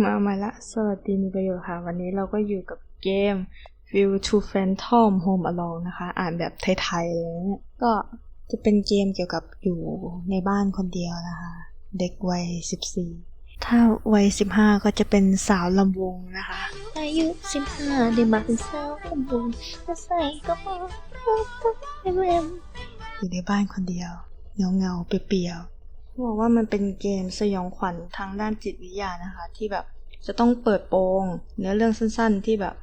มาใหม่ละ สวัสดีมีประโยชน์ค่ะ วันนี้เราก็อยู่กับเกม View to Phantom Home Alone นะคะ อ่านแบบไทยๆเลยนะเนี่ยก็จะเป็นเกมเกี่ยวกับอยู่ในบ้านคนเดียวนะคะ เด็กวัย 14 ถ้าวัย 15 ก็จะเป็นสาวลำวงนะคะ อายุสิบห้าได้มาเป็นสาวขบุญจะใส่กระเป๋าเอ็มเอ็มอยู่ในบ้านคนเดียวเงาเงาๆเปรียวๆเขา บอกว่ามันเป็นเกมสยองขวัญทางด้านจิตวิทยานะคะ ที่แบบจะต้องเปิดโปงเนื้อเรื่องสั้นๆ ที่แบบ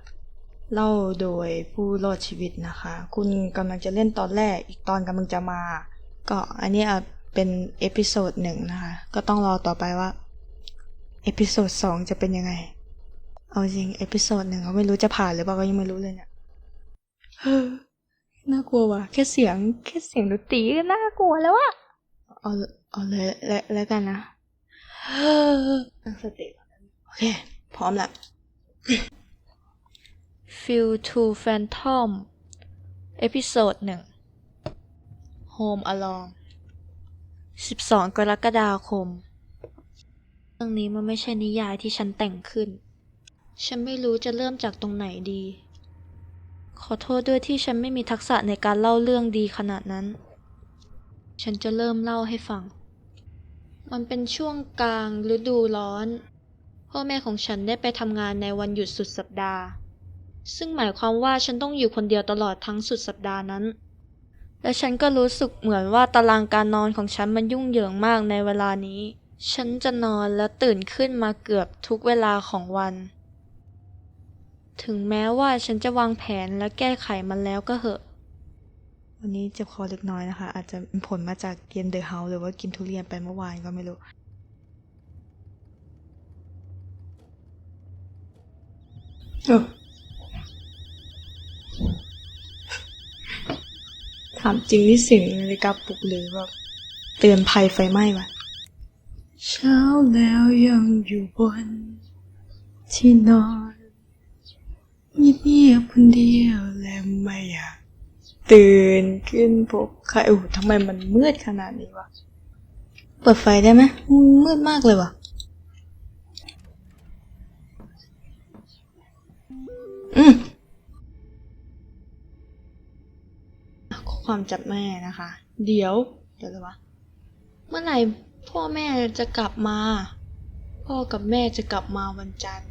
เล่าโดยผู้รอดชีวิตนะคะ คุณกำลังจะเล่นตอนแรกอีกตอนกำลังจะมา ก็อันนี้อาจเป็นเอพิโซดหนึ่งนะคะ ก็ต้องรอต่อไปว่าเอพิโซดสองจะเป็นยังไง เอาจริงเอพิโซดหนึ่งเขาไม่รู้จะผ่านหรือเปล่าก็ยังไม่รู้เลยเนี่ยน่ากลัวว่ะแค่เสียงแค่เสียงดนตรีก็น่ากลัวแล้วอะเอา เอาเลยแล้วแล้วกันนะเฮ้อตั้งสติก่อนโอเค พร้อมละ Feel to Phantom เอพิโซดหนึ่ง Home Alone 12 กรกฎาคม เรื่องนี้มันไม่ใช่นิยายที่ฉันแต่งขึ้น ฉันไม่รู้จะเริ่มจากตรงไหนดี ขอโทษด้วยที่ฉันไม่มีทักษะในการเล่าเรื่องดีขนาดนั้น ฉันจะเริ่มเล่าให้ฟัง มันเป็นช่วงกลางฤดูร้อน พ่อแม่ของฉันได้ไปทำงานในวันหยุดสุดสัปดาห์ ซึ่งหมายความว่าฉันต้องอยู่คนเดียวตลอดทั้งสุดสัปดาห์นั้น และฉันก็รู้สึกเหมือนว่าตารางการนอนของฉันมันยุ่งเหยิงมากในเวลานี้ ฉันจะนอนและตื่นขึ้นมาเกือบทุกเวลาของวัน ถึงแม้ว่าฉันจะวางแผนและแก้ไขมันแล้วก็เหอะ วันนี้เจ็บคอเล็กน้อยนะคะ อาจจะเป็นผลมาจากเกมเดอะเฮาหรือว่ากินทุเรียนไปเมื่อวานก็ไม่รู้เออถามจริงนี่เสียงนาฬิกาปลุกหรือแบบเตือนภัยไฟไหม้วะเช้าแล้วยังอยู่บน ที่นอนเงียบๆคนเดียวและไม่อยาก ตื่นขึ้นพบใครโอ้ทำไมมันมืดขนาดนี้วะ เปิดไฟได้ไหมมืดมากเลยวะอืมขอความจากแม่นะคะ เดี๋ยว เดี๋ยวเลยวะ เมื่อไหร่พ่อแม่จะกลับมา พ่อกับแม่จะกลับมาวันจันทร์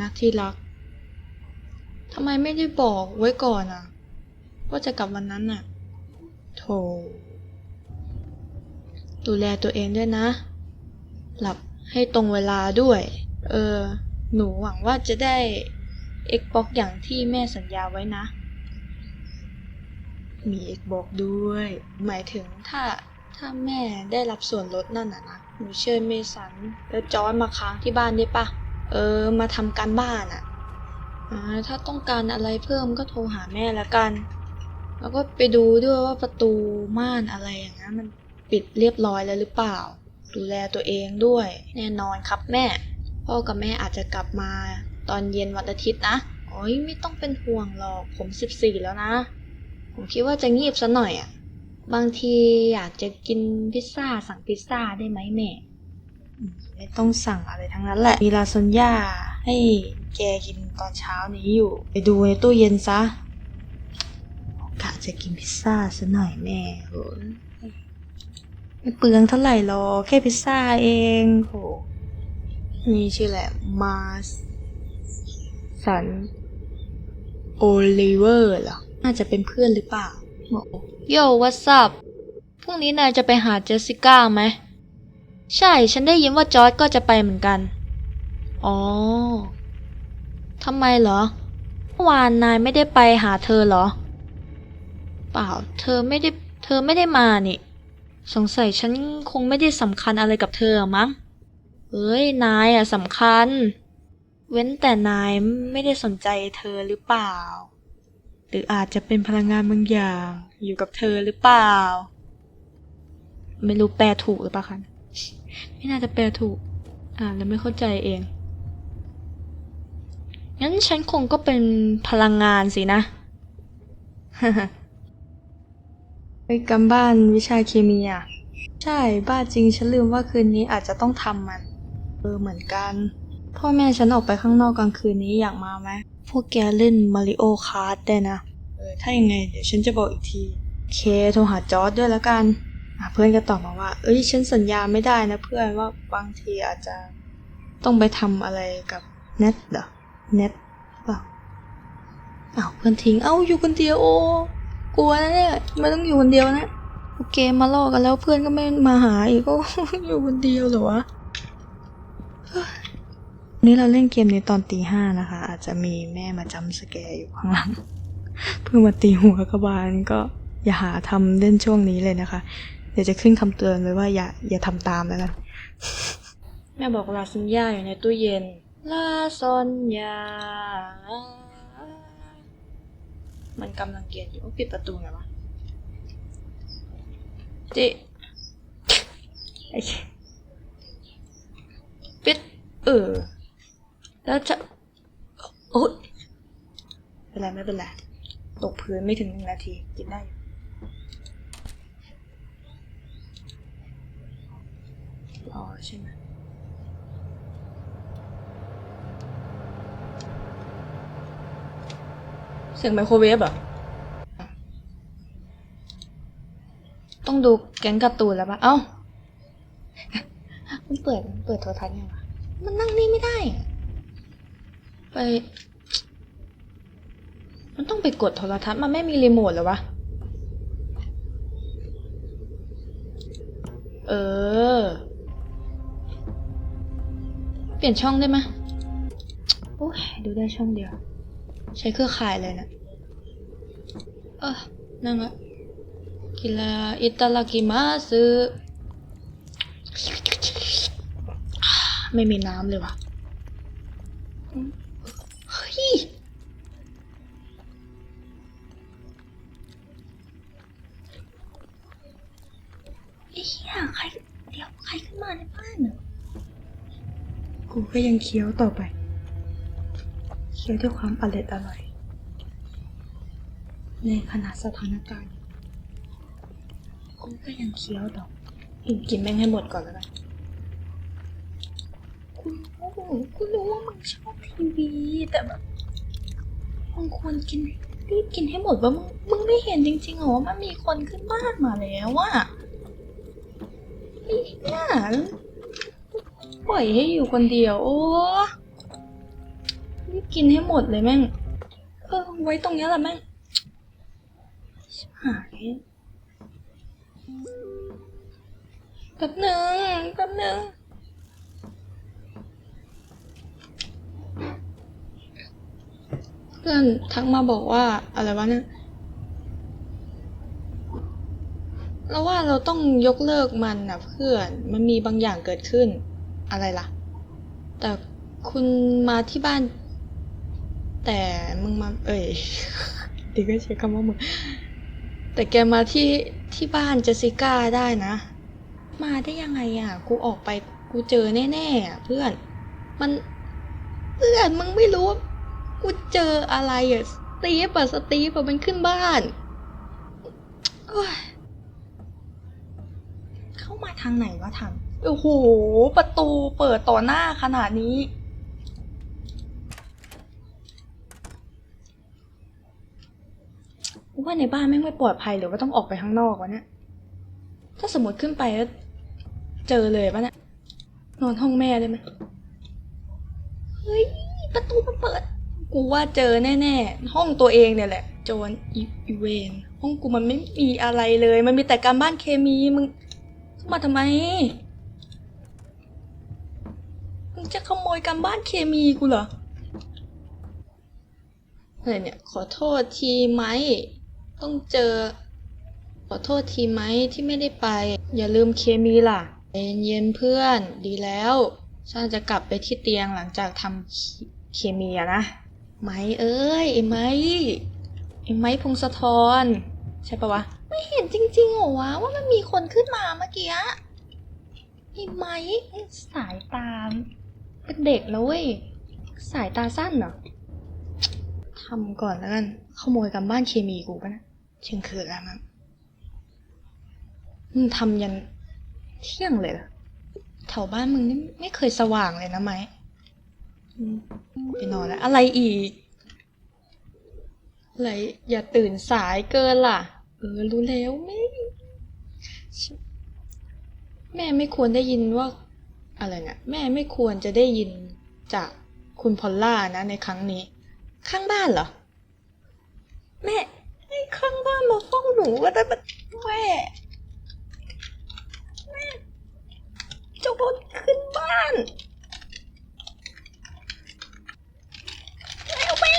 นะที่รักทำไมไม่ได้บอกไว้ก่อนอะ ว่าจะกลับวันนั้นน่ะ โถ ดูแลตัวเองด้วยนะ หลับให้ตรงเวลาด้วย เออ หนูหวังว่าจะได้ Xbox อย่างที่แม่สัญญาไว้นะ มี Xbox ด้วย หมายถึงถ้าถ้าแม่ได้รับส่วนลดนั่นน่ะนะ หนูเชิญเมสันแล้วจอยมาค้างที่บ้านได้ปะ เออ มาทำการบ้านอะอ่าถ้าต้องการอะไรเพิ่มก็โทรหาแม่ละกัน แล้วก็ไปดูด้วยว่าประตูม่านอะไรอย่างนั้นมันปิดเรียบร้อยแล้วหรือเปล่า ดูแลตัวเองด้วย แน่นอนครับแม่ พ่อกับแม่อาจจะกลับมาตอนเย็นวันอาทิตย์นะโอ้ยไม่ต้องเป็นห่วงหรอกผมสิบสี่แล้วนะ ผมคิดว่าจะงีบซะหน่อยอะ่ะบางทีอยากจะกินพิซซ่าสั่งพิซซ่าได้ไหมแม่ไม่ต้องสั่งอะไรทั้งนั้นแหละ มีลาซานญ่าให้แกกินตอนเช้านี้อยู่ ไปดูในตู้เย็นซะ จะกินพิซซ่าซะหน่อยแม่โหไม่เปลืองเท่าไหร่หรอ แค่พิซซ่าเองโหนี่ชื่อแหละมาสันโอลิเวอร์เหรอ น่าจะเป็นเพื่อนหรือเปล่าบอโย่วัส up พรุ่งนี้นายจะไปหาเจสสิก้าไหม ใช่ ฉันได้ยินว่าจอร์ดก็จะไปเหมือนกัน อ๋อ ทำไมเหรอ เมื่อวานนายไม่ได้ไปหาเธอเหรอ เปล่า เธอไม่ได้ เธอไม่ได้มานี่ สงสัยฉันคงไม่ได้สำคัญอะไรกับเธอมั้ง เอ้ย นายอะสำคัญ เว้นแต่นายไม่ได้สนใจเธอหรือเปล่า หรืออาจจะเป็นพลังงานบางอย่างอยู่กับเธอหรือเปล่า ไม่รู้แปลถูกหรือเปล่าคะ ไม่น่าจะแปลถูก อ่าแล้วไม่เข้าใจเอง งั้นฉันคงก็เป็นพลังงานสินะ ไปกำบ้านวิชาเคมีอะ ใช่ บ้าจริง ฉันลืมว่าคืนนี้อาจจะต้องทำมัน เออ เหมือนกัน พ่อแม่ฉันออกไปข้างนอกกลางคืนนี้อยากมาไหม พวกแกเล่นมาริโอคาร์ดได้นะ เออ ถ้ายังไง เดี๋ยวฉันจะบอกอีกที เค โทรหาจอร์ดด้วยแล้วกันอะเพื่อนก็ตอบมาว่า เอ้ย ฉันสัญญาไม่ได้นะเพื่อนว่าบางทีอาจจะต้องไปทำอะไรกับเน็ตเหรอเน็ตเปล่าอ้าวเพื่อนทิ้ง เอ้าอยู่คนเดียวโอ้ กลัวนะเนี่ยไม่ต้องอยู่คนเดียวนะโอเคมาลอกกันแล้วเพื่อนก็ไม่มาหาอีกก็อยู่คนเดียวเหรอวะนนี้เราเล่นเกมนี้ตอนตีห้านะคะ อาจจะมีแม่มาจำสแกร์อยู่ข้างหลัง เพื่อมาตีหัวกระบาลก็อย่าหาทำเล่นช่วงนี้เลยนะคะ เดี๋ยวจะขึ้นคำเตือนเลยว่าอย่าอย่าทำตามแล้วกันแม่บอกลาซอนยาอยู่ในตู้เย็นลาซอนยา มันกำลังเกียนอยู่ปิดประตูไงวะเจิไอ้เหี้ยปิด เออ แล้วจะโอ๊ยเป็นไรไม่เป็นไรตกพื้นไม่ถึงหนึ่งนาที กินได้อยู่รอใช่ไหม สียงไมโครเวฟเหรอ ต้องดูแก๊งการ์ตูนแล้วปะเอ้า มันเปิดมันเปิดโทรทัศน์ยังวะมันนั่งนี่ไม่ได้อะไป มันต้องไปกดโทรทัศน์ มันไม่มีรีโมทเหรอวะ เออ เปลี่ยนช่องได้ไหมยโอ้ยดูได้ช่องเดียว ใช้เครือข่ายเลยนะเออนั่งละกิลาอิตาลากิมาซึไม่มีน้ำเลยว่ะเฮ้ยไอ้เหี้ยใครเดี๋ยวใครขึ้นมาในบ้านน่ะกูก็ยังเคี้ยวต่อไป เคี้ยวด้วยความอร่อยอร่อย ในขณะสถานการณ์กูก็ยังเคี้ยวต่อกินกินแม่งให้หมดก่อนแล้วกันกูรู้กูรู้ว่ามึงชอบทีวี แต่แบบมึงควรกินรีบกินให้หมดว่ามึงมึงไม่เห็นจริงๆเหรอว่ามันมีคนขึ้นบ้านมาแล้วอะไอ้เนี่ยปล่อยให้อยู่คนเดียว โอ้รีบกินให้หมดเลยแม่ง เออไว้ตรงเนี้ยแหละแม่ง หายแป๊บหนึ่งแป๊บหนึ่งเพื่อนทักมาบอกว่าอะไรวะเนี่ยเราว่าเราต้องยกเลิกมันนะเพื่อน มันมีบางอย่างเกิดขึ้น อะไรล่ะ แต่คุณมาที่บ้าน แต่มึงมา เอ่ยดีก็ใช้คำว่ามึง แต่แกมาที่ที่บ้านเจสสิก้าได้นะ มาได้ยังไงอะ กูออกไปกูเจอแน่ๆอะเพื่อน มันเพื่อนมึงไม่รู้ว่ากูเจออะไรอะสตีฟอะสตีฟอะมันขึ้นบ้านเข้ามาทางไหนวะทางโอ้โห ประตูเปิดต่อหน้าขนาดนี้ ว่าในบ้านแม่งไม่ปลอดภัยหรือว่าต้องออกไปข้างนอกวะเนี่ย ถ้าสมมติขึ้นไปแล้วเจอเลยปะเนี่ยนอนห้องแม่ได้ไหมเฮ้ยประตูมันเปิด กูว่าเจอแน่ๆ ห้องตัวเองเนี่ยแหละ โจรอีเวนห้องกูมันไม่มีอะไรเลย มันมีแต่การบ้านเคมีมึงมาทำไมมึงจะขโมยการบ้านเคมีกูเหรออะไรเนี่ย ขอโทษทีไหม ต้องเจอ ขอโทษทีไหมที่ไม่ได้ไป อย่าลืมเคมีล่ะเย็นเย็นๆเพื่อนดีแล้ว ฉันจะกลับไปที่เตียงหลังจากทำเคมีอะนะไหมเอ้ยไอ้ไหมไอ้ไหมพงศธรใช่ปะวะ ไม่เห็นจริงๆเหรอวะว่ามันมีคนขึ้นมาเมื่อกี้ไอ้ไหมสายตาเป็นเด็กแล้วเว้ยสายตาสั้นเหรอทำก่อนแล้วกันขโมยกันบ้านเคมีกูปะนะ เชียงคืนแล้วมั้งมึงทำยันเที่ยงเลยเหรอแถวบ้านมึงนี่ไม่เคยสว่างเลยนะไหมอืมไปนอนแล้ว อะไรอีกอะไรอย่าตื่นสายเกินล่ะ เออ รู้แล้วแม่แม่ไม่ควรได้ยินว่า อะไรเนี่ยแม่ไม่ควรจะได้ยินจากคุณพอลล่านะในครั้งนี้ ข้างบ้านเหรอ แม่ อ้ข้างบ้านมาฟ้องหนูว่าแต่มันแม่แม่โจรขึ้นบ้านแล้วแม่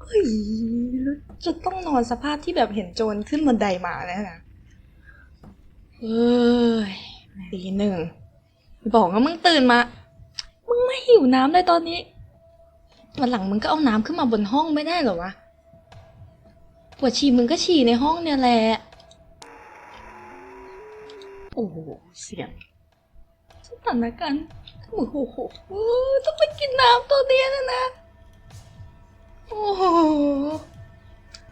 เฮ้ยแล้วจะต้องนอนสภาพที่แบบเห็นโจรขึ้นบันไดมาแล้วนะเฮ้ยตีหนึ่งบอกว่ามึงตื่นมา มึงไม่หิวน้ำเลยตอนนี้วันหลังมึงก็เอาน้ำขึ้นมาบนห้องไม่ได้เหรอวะ วดฉี่มึงก็ฉี่ในห้องเนี่ยแหละ โอ้โห เสียงสถานการณ์โอ้โหเออต้องไปกินน้ำตัวเนี้ยนะนะ โอ้โห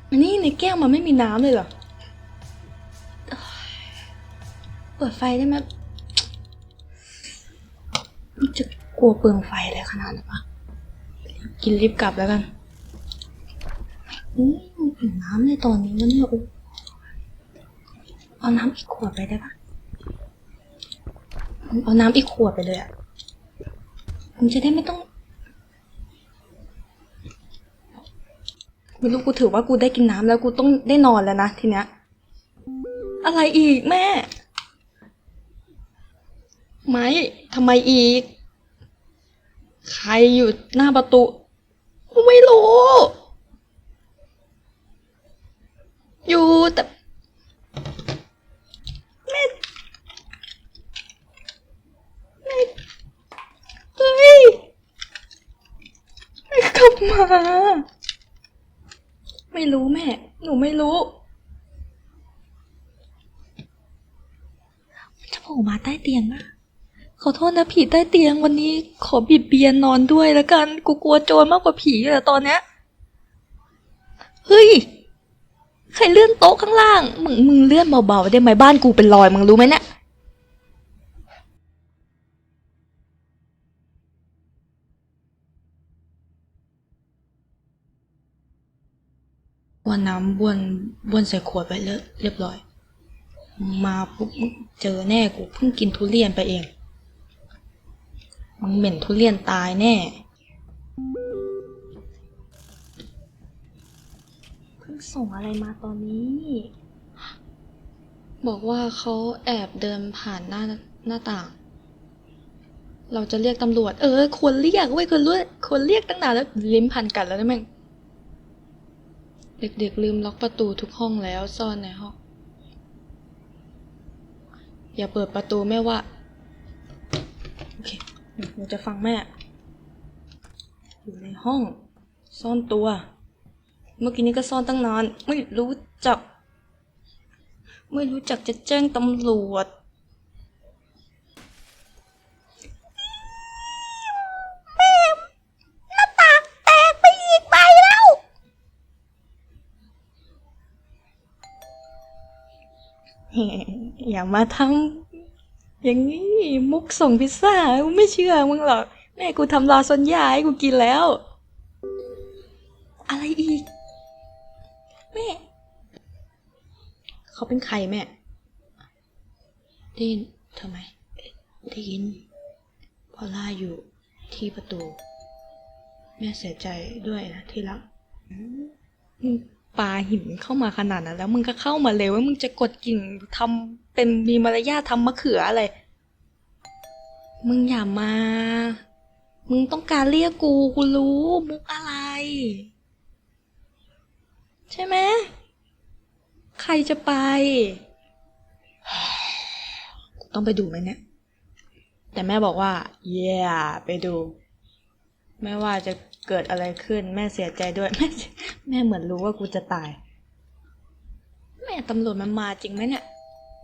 อันนี้ในแก้วมันไม่มีน้ำเลยเหรอ เปิดไฟได้ไหมจะกลัวเปลืองไฟอะไรขนาดนั้นปะกินรีบกลับแล้วกัน อืมหิวน้ำในตอนนี้วะเนี่ยโอ้เอาน้ำอีกขวดไปได้ปะเอาน้ำอีกขวดไปเลยอะผมจะได้ไม่ต้องไม่รู้กูถือว่ากูได้กินน้ำแล้วกูต้องได้นอนแล้วนะทีเนี้ย อะไรอีกแม่ ไม่ทำไมอีก ใครอยู่หน้าประตูกูไม่รู้ อยู่แต่แม่แม่เฮ้ยไม่กลับมา ไม่ รู้แม่ หนูไม่รู้ มันจะโผล่มาใต้เตียงนะขอโทษนะผีใต้เตียงวันนี้ขอบิดเบียนนอนด้วยแล้วกัน กูกลัวโจรมากกว่าผีอะตอนเนี้ย เฮ้ย ใครเลื่อนโต๊ะข้างล่าง มึงมึงเลื่อนเบาๆได้ไหมบ้านกูเป็นรอยมึงรู้ไหมเนี่ย ว่าน้ำบ้วนบ้วนใส่ขวดไปเลอะเรียบร้อย มาปุ๊บมึงเจอแน่กูเพิ่งกินทุเรียนไปเอง มึงเหม็นทุเรียนตายแน่ เพิ่งส่งอะไรมาตอนนี้ บอกว่าเขาแอบเดินผ่านหน้าหน้าต่าง เราจะเรียกตำรวจ เออ ควรเรียกเว้ยควรเรียกควรเรียกตั้งนานแล้วลิ้มพันกันแล้วนะแม่ง เด็กๆลืมล็อกประตูทุกห้องแล้วซ่อนในห้อง อย่าเปิดประตูแม่ว่า โอเคหนูจะฟังแม่ อยู่ในห้อง ซ่อนตัว เมื่อกี้นี้ก็ซ่อนตั้งนาน ไม่รู้จัก ไม่รู้จักจะแจ้งตำรวจ แม่หน้าต่างแตกไปอีกใบแล้ว อย่ามาทำอย่างนี้มุกส่งพิซซ่ากูไม่เชื่อมึงหรอก แม่กูทำลาซานญ่าให้กูกินแล้ว อะไรอีก แม่ เขาเป็นใครแม่ ได้ยินทำไม ได้ยินพอล่าอยู่ที่ประตู แม่เสียใจด้วยนะที่รัก อืม ปาหินเข้ามาขนาดนั้น แล้วมึงก็เข้ามาเลยว่ามึงจะกดกิ่งทำเป็นมีมารยาททำมะเขืออะไร มึงอย่ามา มึงต้องการเรียกกูกูรู้มุกอะไร ใช่ไหมใครจะไปต้องไปดูไหมเนี่ย แต่แม่บอกว่า เย่ไปดู ไม่ว่าจะเกิดอะไรขึ้น แม่เสียใจด้วย แม่แม่เหมือนรู้ว่ากูจะตาย แม่ตำรวจมันมาจริงไหมเนี่ย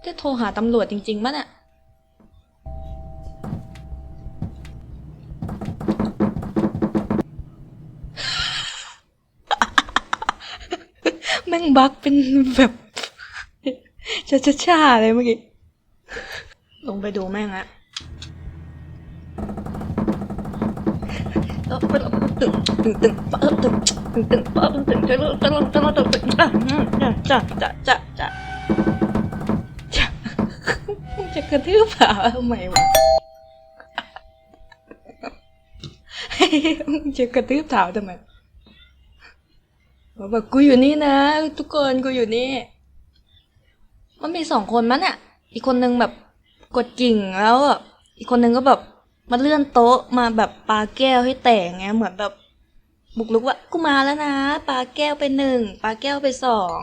จะโทรหาตำรวจจริงๆมั้ยเนี่ยแม่งบักเป็นแบบช้าๆเลยเมื่อกี้ ลงไปดูแม่งอะ ตึงตึงตึงเออตึงตึงตึงเออตึงตึงตึงตึงตึงตึงตึงอะจ้ะจ้ะจ้ะจ้ะจ้ะมึงจะกระทืบขาทำไมวะมึงจะกระทืบเท้าทำไมบอกว่ากูอยู่นี่นะ ทุกคนกูอยู่นี่ มันมีสองคนมั้งเนี่ยอีกคนนึงแบบกดกิ่งแล้วอีกคนนึงก็แบบ มาเลื่อนโต๊ะมาแบบปาแก้วให้แตกไงเหมือนแบบบุกลุกว่ากูมาแล้วนะปาแก้วไปหนึ่งปาแก้วไปสอง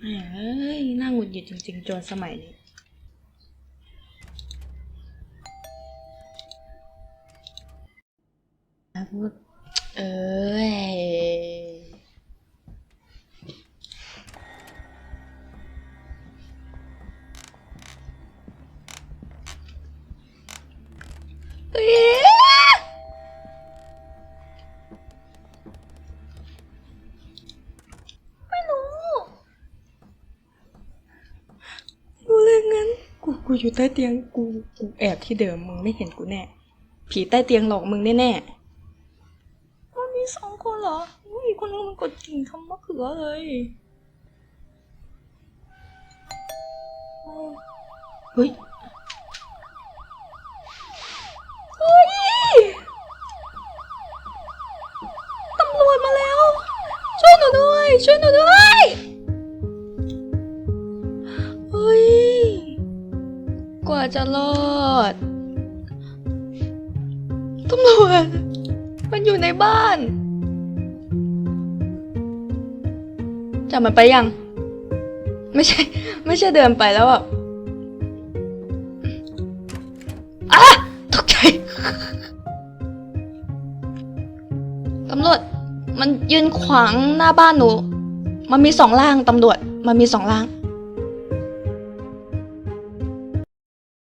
เอ้ยน่าหงุดหงิดจริงๆโจนสมัยนี้พูดเอ้ย ไม่รู้รู้เลยงั้น กู กูอยู่ใต้เตียง กู กูแอบที่เดิม มึงไม่เห็นกูแน่ ผีใต้เตียงหลอกมึงแน่ๆมันมีสองคนเหรออุ้ยคนนึงมันกดกิ่งทำมะเขือเลยเฮ้ย เฮ้ย ตำรวจมาแล้ว ช่วยหนูด้วย ช่วยหนูด้วยเฮ้ย กว่าจะรอดตำรวจมันอยู่ในบ้าน จับมันไปยัง ไม่ใช่ ไม่ใช่เดินไปแล้วแบบอะตกใจตำรวจมันยืนขวางหน้าบ้านหนู มันมีสองล่างตำรวจ มันมีสองล่าง